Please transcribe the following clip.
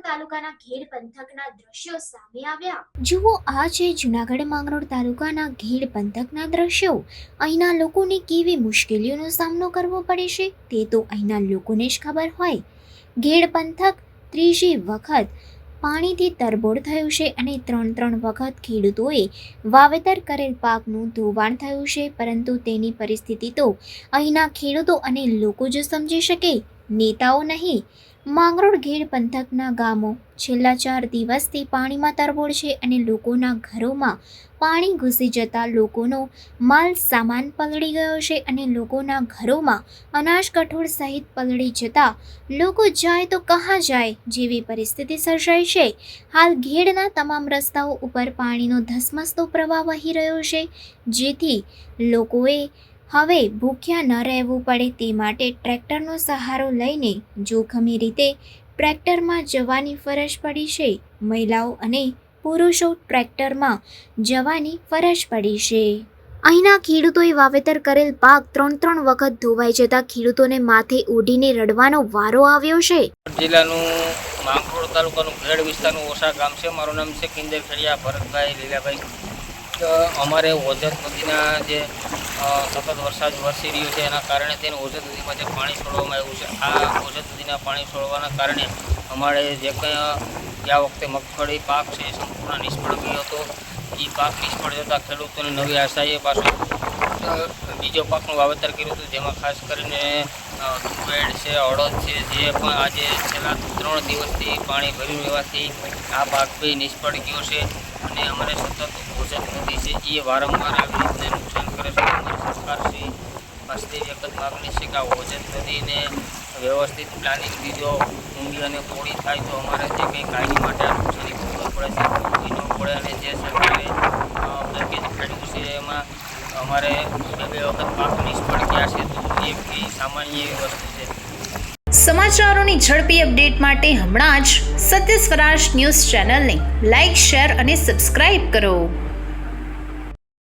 તાલુકાના દ્રશ્યો સામે આવ્યા. જુઓ, આ છે જુનાગઢ માંગરોળ તાલુકાના ઘેડ દ્રશ્યો. અહીંના લોકોને કેવી મુશ્કેલીઓનો સામનો કરવો પડે છે, તે તો અહીંના લોકોને જ ખબર હોય. ઘેડ પંથક ત્રીજી વખત પાણીથી તરબોળ થયું છે અને ત્રણ ત્રણ વખત ખેડૂતોએ વાવેતર કરેલ પાકનું ધોવાણ થયું છે, પરંતુ તેની પરિસ્થિતિ તો અહીંના ખેડૂતો અને લોકો જ સમજી શકે, નેતાઓ નહીં. માંગરોળ ઘેડ પંથકના ગામો. છેલ્લા ચાર દિવસથી પાણીમાં તરબોળ છે અને લોકોના ઘરોમાં પાણી ઘૂસી જતા લોકોનો માલ સામાન પલળી ગયો છે અને લોકોના ઘરોમાં અનાજ કઠોળ સહિત પલળી જતા લોકો જાય તો કહાં જાય જેવી પરિસ્થિતિ સર્જાઈ છે. હાલ ઘેડના તમામ રસ્તાઓ ઉપર પાણીનો ધસમસતો પ્રવાહ વહી રહ્યો છે, જેથી લોકોએ હવે ભૂખ્યા ન રહેવું પડે તે માટે ટ્રેક્ટરનો સહારો લઈને જોખમી રીતે ટ્રેક્ટરમાં જવાની ફરજ પડી છે. મહિલાઓ અને પુરુષો ટ્રેક્ટરમાં જવાની ફરજ પડી છે. અહીંના ખેડૂતોએ વાવેતર કરેલ પાક ત્રણ ત્રણ વખત ધોવાઈ જતા ખેડૂતોને માથે ઓઢીને રડવાનો વારો આવ્યો છે. જિલ્લાનું માંગરોળ તાલુકાનું ભેડ વિસ્તારનું ઓસા ગામ છે. મારું નામ છે કિંદર ખેડિયા, ભરતભાઈ લીલાભાઈ. અમારે ઓઝર નદીના જે સતત વરસાદ વરસી રહ્યો છે. એના કારણે તેને ઓછા નદીમાં જે પાણી છોડવામાં આવ્યું છે, આ ઓછા નદીના પાણી છોડવાના કારણે અમારે જે કંઈ ગયા વખતે મગફળી પાક છે સંપૂર્ણ નિષ્ફળ ગયો હતો. એ પાક નિષ્ફળ જતાં ખેડૂતોને નવી આશાએ પાછું બીજો પાકનું વાવેતર કર્યું હતું, જેમાં ખાસ કરીને તુવેડ છે, અડદ છે, જે પણ આજે છેલ્લા ત્રણ દિવસથી પાણી ભર્યું રહેવાથી આ પાક બી નિષ્ફળ ગયો છે. અને અમારે સતત ઓછત નદી છે. એ વારંવાર આવી રીતે નુકસાન કરે છે અમારી સરકારશ્રી પાસે એક માગણી છે કે આ ઓજત નદીને વ્યવસ્થિત પ્લાનિંગ દીધો ઊંડી અને પોળી થાય તો અમારે જે કંઈ કાયમી માટે આ નુકસાની પડે છે ન પડે અને જે સરકારે પેકેજ કાઢ્યું છે એમાં અમારે બે વખત પાક નિષ્ફળ ગયા છે, તો એ સામાન્ય વસ્તુ છે. સમાચારોની ઝડપી અપડેટ માટે હમણાં જ સત્ય સ્વરાજ ન્યૂઝ ચેનલને લાઇક શેર અને સબસ્ક્રાઇબ કરો.